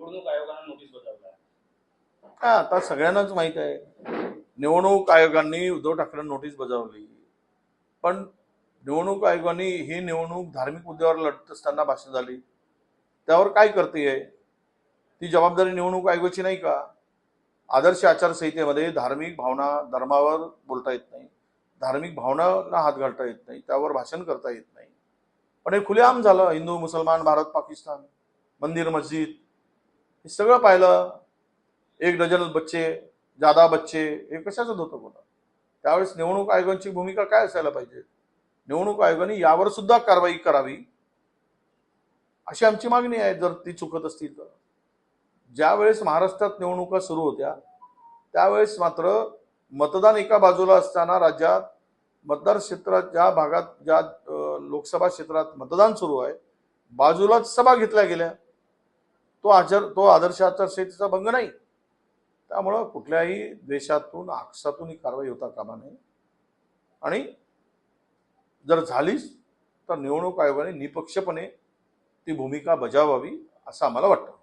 निवडणूक आयोगानं नोटीस बजावला आहे. आता सगळ्यांनाच माहीत आहे. निवडणूक आयोगांनी उद्धव ठाकरे नोटीस बजावली. पण निवडणूक आयोगाने ही निवडणूक धार्मिक मुद्द्यावर लढत असताना भाषण झाली. त्यावर काय करते ती जबाबदारी निवडणूक आयोगाची नाही का? आदर्श आचारसंहितेमध्ये धार्मिक भावना धर्मावर बोलता येत नाही. धार्मिक भावनांना हात घालता येत नाही. त्यावर भाषण करता येत नाही. पण हे खुलेआम झालं. हिंदू मुसलमान भारत पाकिस्तान मंदिर मस्जिद हे सगळं पाहिलं एक डझनच बच्चे जादा बच्चे हे कशाचं होतं? बोला त्यावेळेस निवडणूक आयोगांची भूमिका काय असायला पाहिजे? निवडणूक आयोगाने यावर सुद्धा कारवाई करावी अशी आमची मागणी आहे जर ती चुकत असतील तर. ज्यावेळेस महाराष्ट्रात निवडणुका सुरू होत्या त्यावेळेस मात्र मतदान एका बाजूला असताना राज्यात मतदार क्षेत्रात ज्या भागात ज्या लोकसभा क्षेत्रात मतदान सुरू आहे बाजूलाच सभा घेतल्या गेल्या. तो आचार तो आदर्श आचारसंहितेचा भंग नाही. त्यामुळं कुठल्याही देशातून आक्षातून ही कारवाई होता कामा नये. आणि जर झालीच तर निवडणूक आयोगाने निपक्षपणे ती भूमिका बजावावी असं आम्हाला वाटतं.